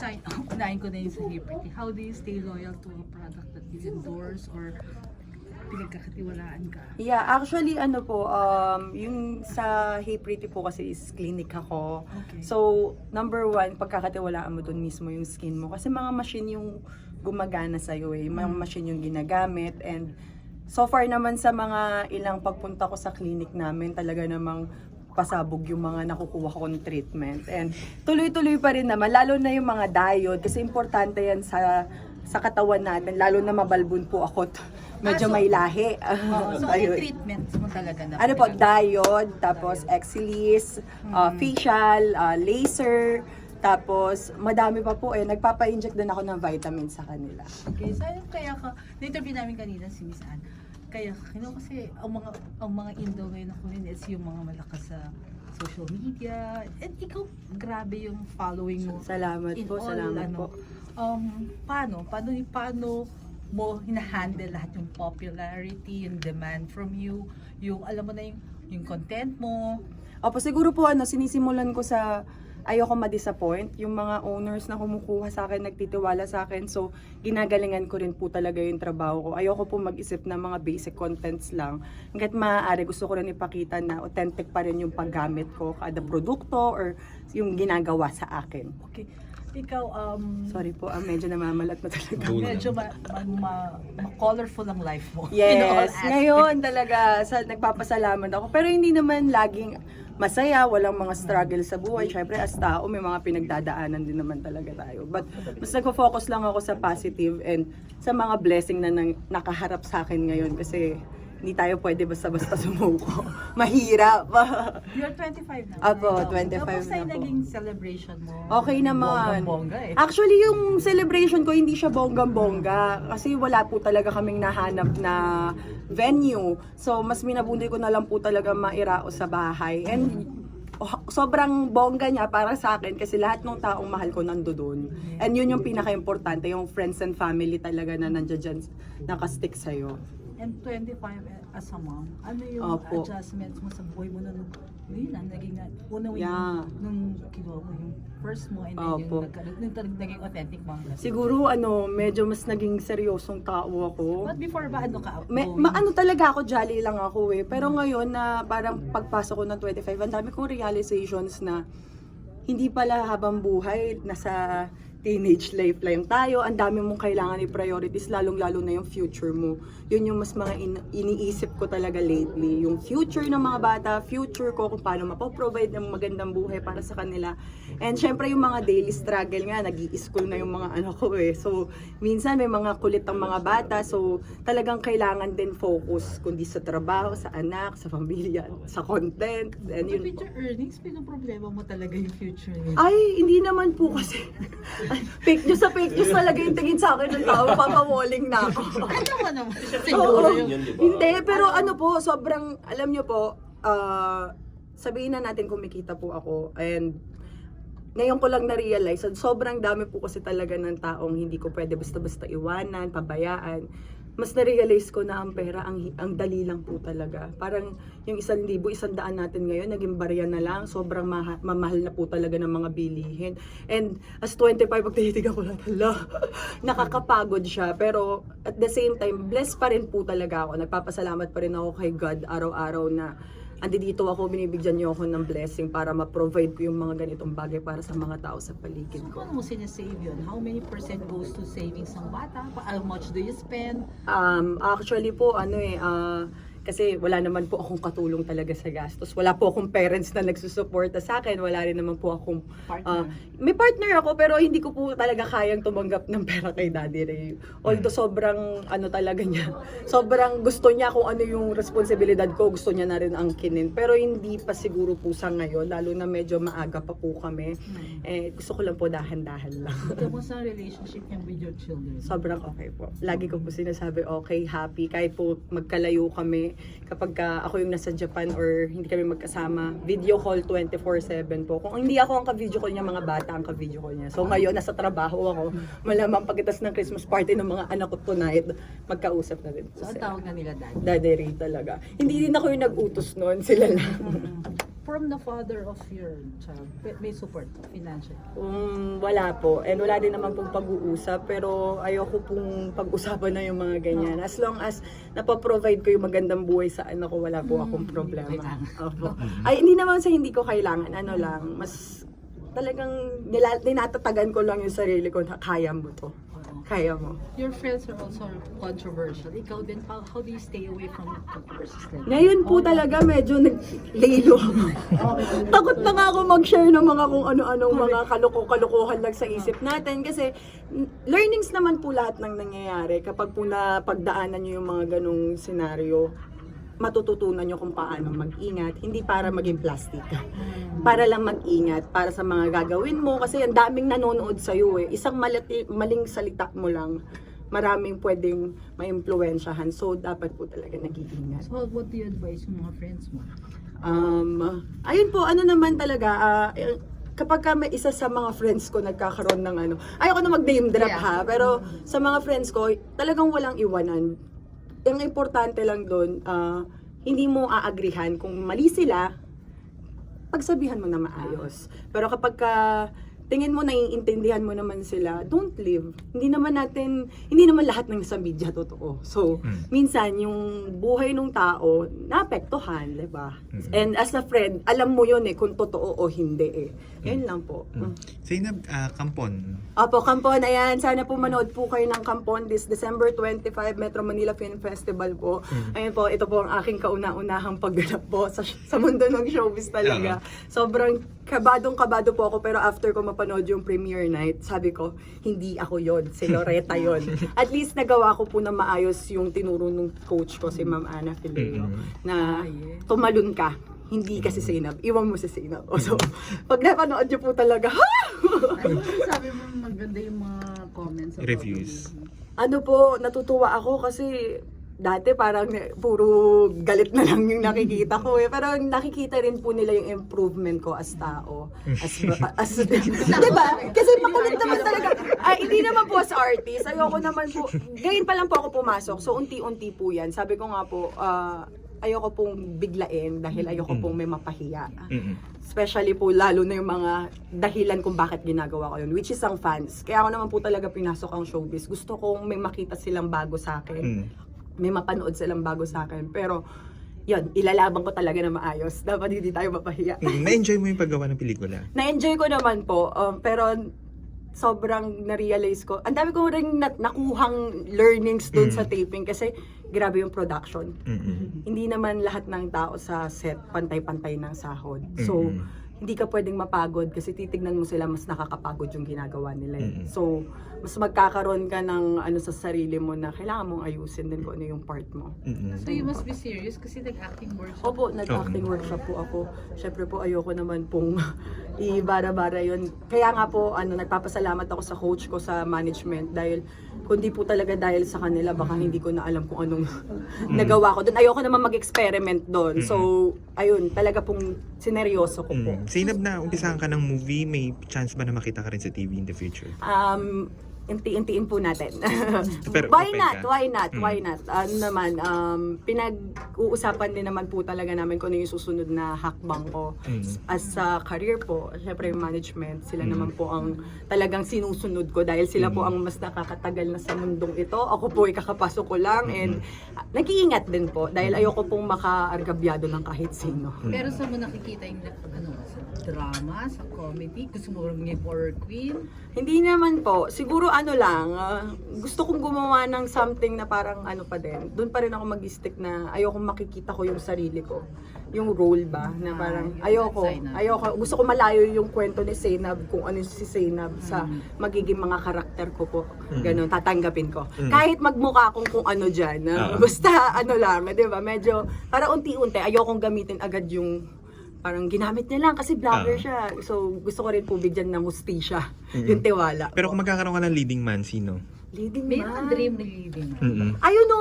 Aside, unahin ko na yung Liberty. How do you stay loyal to a product that you endorse or pinagkakatiwalaan ka? Yeah, actually ano po, um, yung sa Hey Pretty po kasi is clinic ako. Okay. So, number one, pagkakatiwalaan mo dun mismo yung skin mo. Kasi mga machine yung gumagana sa'yo eh. Mga machine yung ginagamit. And so far naman sa mga ilang pagpunta ko sa clinic namin, talaga namang pasabog yung mga nakukuha kong treatment. And tuloy-tuloy pa rin naman, lalo na yung mga diode. Kasi importante yan sa sa katawan natin, lalo na mabalbon po ako. Medyo Ah, so- may lahi. Oo, so, ano treatments mo talaga na? Ano po, diode, tapos exilis, uh, facial, uh, laser, tapos madami pa po eh. Nagpapa-inject din ako ng vitamins sa kanila. Okay, so kaya ka, na-interview namin kanina si Miss Anne. Kaya, you know, kasi ang mga, ang mga Indo ngayon ako rin is yung mga malakas sa social media. And ikaw, grabe yung following mo. Salamat in po, all, salamat ano, po. Um, paano? Paano, paano mo hinahandle lahat yung popularity, yung demand from you, yung, alam mo na yung, yung content mo, Opo, siguro po ano, sinisimulan ko sa ayoko ma-disappoint. Yung mga owners na kumukuha sa akin, nagtitiwala sa akin. So, ginagalingan ko rin po talaga yung trabaho ko. Ayoko po mag-isip ng mga basic contents lang. Hanggat maaari, gusto ko rin ipakita na authentic pa rin yung paggamit ko, kada produkto or yung ginagawa sa akin. okay, ikaw, um, Sorry po, ah, medyo namamalat na talaga. Medyo ma, ma, ma, ma-colorful ang life mo. Yes, ngayon talaga sa nagpapasalamat ako. Pero hindi naman laging masaya, walang mga struggle sa buhay. Syempre as tao, may mga pinagdadaanan din naman talaga tayo. But mas nagfo-focus lang ako sa positive and sa mga blessing na nang, nakaharap sa akin ngayon kasi hindi tayo pwede basta-basta sumuko. Mahirap. You're 25 na. Apo, Ikaw, 25 kamusta yung na po. naging celebration mo? Okay naman. Bonggang-bongga eh. Actually, yung celebration ko, hindi siya bonggang-bongga. Kasi wala po talaga kaming nahanap na venue. So, mas minabundi ko na lang po talaga mairao sa bahay. And oh, sobrang bongga niya para sa akin kasi lahat ng taong mahal ko nando doon. And yun yung pinaka-importante, yung friends and family talaga na nandiyan dyan, nakastick sa'yo. And 25 as a mom, ano yung Opo. adjustments mo sa buhay mo na nung, yun na, naging, na- una mo Yeah. yung, nung kinuha mo yung first mo and then Opo. yung nagkaroon, nung talagang naging authentic mom ka. Siguro, ano, medyo mas naging seryosong tao ako. But before ba, ano ka? May, outgoing? maano talaga ako, jolly lang ako eh. Pero ngayon na parang pagpasok ko ng 25, ang dami kong realizations na hindi pala habang buhay, nasa teenage life lang tayo, ang dami mong kailangan i-priorities, lalong-lalo na yung future mo. Yun yung mas mga in- iniisip ko talaga lately. Yung future ng mga bata, future ko, kung paano mapoprovide ng magandang buhay para sa kanila. And syempre yung mga daily struggle nga, nag school na yung mga anak ko eh. So, minsan may mga kulit ang mga bata, so talagang kailangan din focus, kundi sa trabaho, sa anak, sa pamilya, sa content, and yun your earnings, problema mo talaga yung future niya. ay, hindi naman po kasi. Ay, fake news sa fake news talaga yung tingin sa akin ng tao. Papawalling na ako. ano mo naman? Oo. Siguro yun. Yun, di ba? Hindi, pero ano po, sobrang, alam nyo po, ah, sabihin na natin kumikita po ako. And ngayon ko lang na-realize, sobrang dami po kasi talaga ng taong hindi ko pwede basta-basta iwanan, pabayaan. Mas na-realize ko na ang pera, ang, ang dali lang po talaga. Parang yung isang libo, isang daan natin ngayon, naging barya na lang. Sobrang maha- mamahal na po talaga ng mga bilihin. And as 25, pag tinitigan ko lang, hala, nakakapagod siya. Pero at the same time, blessed pa rin po talaga ako. Nagpapasalamat pa rin ako kay God araw-araw na andi dito ako, binibigyan niyo ako ng blessing para ma-provide ko yung mga ganitong bagay para sa mga tao sa paligid So, ko. paano mo sinasave yun? How many percent goes to savings ng bata? How much do you spend? Um, actually po, ano eh, ah, kasi wala naman po akong katulong talaga sa gastos. Wala po akong parents na nagsusuporta sa akin. Wala rin naman po akong... Partner. may partner ako pero hindi ko po talaga kayang tumanggap ng pera kay Daddy Ray. Although sobrang ano talaga niya. Sobrang gusto niya kung ano yung responsibilidad ko. Gusto niya na rin angkinin. Pero hindi pa siguro po sa ngayon. Lalo na medyo maaga pa po kami. Hmm. Eh, gusto ko lang po dahan-dahan lang. Kamusta ang relationship niya with your children? Sobrang okay po. Lagi ko po sinasabi, okay, happy. Kahit po magkalayo kami, kapag ka ako yung nasa Japan or hindi kami magkasama, video call 24-7 po. Kung hindi ako ang ka-video call niya, mga bata ang ka-video call niya. So ngayon, nasa trabaho ako. Malamang pagkitas ng Christmas party ng mga anak ko tonight, magkausap na din po So, sila. tawag na nila dad. Daddy Ray talaga. Hindi din ako yung nag-utos noon, sila lang. From the father of your child, may- support financial. Um, wala po. And wala din naman pong pag-uusap. Pero ayoko pong pag-usapan na yung mga ganyan. As long as napaprovide ko yung magandang buhay sa anak ko, wala po akong Hmm, problema. hindi mo kailangan. Opo. Ay, hindi naman sa hindi ko kailangan. Ano lang, mas talagang nila, ninatatagan ko lang yung sarili ko na kaya mo to. Kaya mo. Your friends are also controversial. Ikaw din, how, how do you stay away from controversies like that? Ngayon po talaga medyo naglaylo ako. Takot na nga ako mag-share ng mga kung ano-anong mga kaloko-kalokohan lang sa isip natin kasi learnings naman po lahat ng nangyayari kapag po na pagdaanan nyo yung mga ganong senaryo matututunan nyo kung paano mag-ingat, hindi para maging plastic. Para lang mag-ingat, para sa mga gagawin mo, kasi ang daming nanonood sa'yo eh. Isang malati, maling salita mo lang, maraming pwedeng maimpluwensyahan. So, dapat po talaga nag-iingat. So, what do you advise yung mga friends mo? Um, ayun po, ano naman talaga, eh, kapag ka may isa sa mga friends ko nagkakaroon ng ano, ayoko na mag-name drop Yeah. ha, pero sa mga friends ko, talagang walang iwanan. Ang importante lang doon, ah, hindi mo aagrihan kung mali sila, pagsabihan mo na maayos. Pero kapag ka tingin mo naiintindihan mo naman sila, don't leave. Hindi naman natin, hindi naman lahat ng sa media totoo. So, Mm. minsan yung buhay ng tao naapektuhan, 'di ba? Mm. And as a friend, alam mo 'yun eh kung totoo o hindi eh. Yan lang po. Mm. Zainab, ah, Kampon. Opo, Kampon, ayan, sana po manood po kayo ng Kampon this December 25, Metro Manila Film Festival po. Ayan po, ito po ang aking kauna-unahang pagganap po sa, sa mundo ng showbiz talaga. Sobrang kabadong kabado po ako, pero after ko mapanood yung premiere night, sabi ko, hindi ako yon si Loretta yon At least nagawa ko po na maayos yung tinuro ng coach ko, si Ma'am Ana Fileo, Mm. na Ah, tumalun ka. Hindi kasi Zainab. Iwan mo si Zainab. O, so, pag napanood niyo po talaga, ha? Ano sabi mo maganda yung mga comments? Reviews. ano po, natutuwa ako kasi dati parang puro galit na lang yung nakikita ko eh. Pero nakikita rin po nila yung improvement ko as tao. As, as, diba? Kasi makulit naman talaga. Ay, hindi naman po as artist. Ayoko naman po. Ngayon pa lang po ako pumasok. So, unti-unti po yan. Sabi ko nga po, ah, ayoko pong biglain dahil ayoko pong may mapahiya. Especially po lalo na yung mga dahilan kung bakit ginagawa ko yun, which is ang fans. Kaya ako naman po talaga pinasok ang showbiz. Gusto kong may makita silang bago sa akin. Mm. May mapanood silang bago sa akin. Pero, yun, ilalaban ko talaga na maayos. Dapat hindi tayo mapahiya. Mm, Na-enjoy mo yung paggawa ng pelikula? Na-enjoy ko naman po, um, pero sobrang na-realize ko. Ang dami ko rin na- nakuhang learnings doon Mm. sa taping kasi grabe yung production. Mm-mm. Hindi naman lahat ng tao sa set pantay-pantay ng sahod. So, Mm-mm. Hindi ka pwedeng mapagod kasi titignan mo sila mas nakakapagod yung ginagawa nila. eh. Mm-mm. So, mas magkakaroon ka ng ano sa sarili mo na kailangan mong ayusin din kung ano yung part mo. Mm-mm. So you must be serious kasi nag-acting workshop. Opo, nag-acting workshop po ako. Siyempre po, ayoko naman pong ibara-bara yun. Kaya nga po, ano, nagpapasalamat ako sa coach ko sa management dahil kundi po talaga dahil sa kanila, baka hindi ko na alam kung anong nagawa ko doon. Ayoko naman mag-experiment doon. So, ayun, talaga pong sineryoso ko po. Mm. Zainab, na umpisahan ka ng movie, may chance ba na makita ka rin sa TV in the future? Um, inti-intiin po natin. Pero why not? Why not? Mm. Why not? Ano naman, um, pinag-uusapan din naman po talaga namin kung ano yung susunod na hakbang ko. Mm. As sa career po, syempre yung management, sila Mm. naman po ang talagang sinusunod ko dahil sila po Mm. ang mas nakakatagal na sa mundong ito. Ako po ay kakapasok ko lang Mm-hmm. and uh, nag-iingat din po dahil ayoko pong makaargabyado ng kahit sino. Mm. Pero sa mo nakikita yung ano, sa drama, sa comedy, gusto mo rin yung horror queen? Hindi naman po. Siguro ano lang, ah, gusto kong gumawa ng something na parang ano pa din. Doon pa rin ako mag-stick na ayoko makikita ko yung sarili ko. Yung role ba, na parang Ah, ayoko, ayoko. Gusto ko malayo yung kwento ni Zainab kung ano si Zainab sa Mm. magiging mga karakter ko po. Mm. Ganon, tatanggapin ko. Mm. Kahit magmukha akong kung ano dyan. Oo. basta ano lang, di ba? Medyo, para unti-unti, ayokong gamitin agad yung parang ginamit niya lang kasi vlogger Oo. siya. So, gusto ko rin po bigyan ng hustisya yung tiwala. Pero kung magkakaroon ka ng leading man, sino? Leading May man. dream na living. Mm-mm. Ayun o!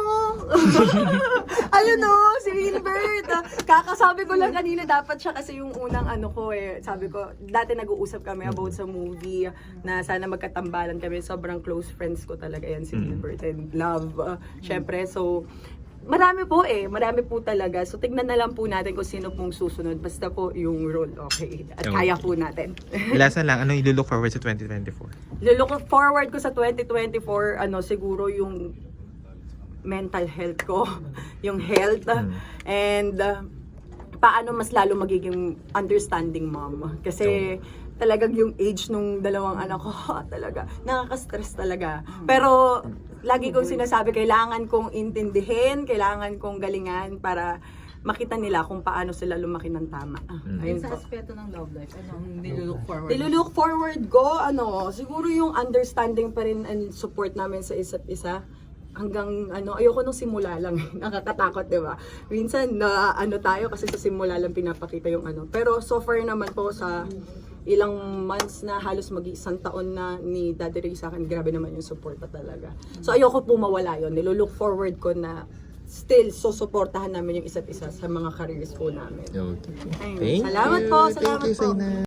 Ayun o! Si Wilbert! Kakasabi ko lang kanina, dapat siya kasi yung unang ano ko eh. Sabi ko, dati nag-uusap kami about sa movie na sana magkatambalan kami. Sobrang close friends ko talaga yan si Mm. Wilbert and love. Uh, Siyempre, so Marami po eh, marami po talaga. So tignan na lang po natin kung sino pong susunod. Basta po yung role okay. At Okay. kaya po natin. Last na lang, ano yung look forward sa 2024? Look forward ko sa 2024, ano, siguro yung mental health ko, yung health, Mm. and uh, paano mas lalo magiging understanding mom. Kasi talagang yung age nung dalawang anak ko, talaga, nakaka-stress talaga. Pero lagi kong sinasabi, kailangan kong intindihin, kailangan kong galingan para makita nila kung paano sila lumaki ng tama. Mm. Ayun sa po. aspeto ng love life, ano ang nilulook forward? Nilulook forward ko, ano, siguro yung understanding pa rin and support namin sa isa't isa. Hanggang ano, ayoko nung simula lang, nakakatakot, 'di ba? Minsan na ano tayo kasi sa simula lang pinapakita yung ano. Pero so far naman po sa ilang months na halos mag isang taon na ni Daddy Ray sa akin, grabe naman yung support pa talaga. So ayoko po mawala yun. Nilulook forward ko na still so suportahan namin yung isa't isa sa mga careers po namin. Okay. Ayun. Thank Salamat you. po, Thank salamat you, po.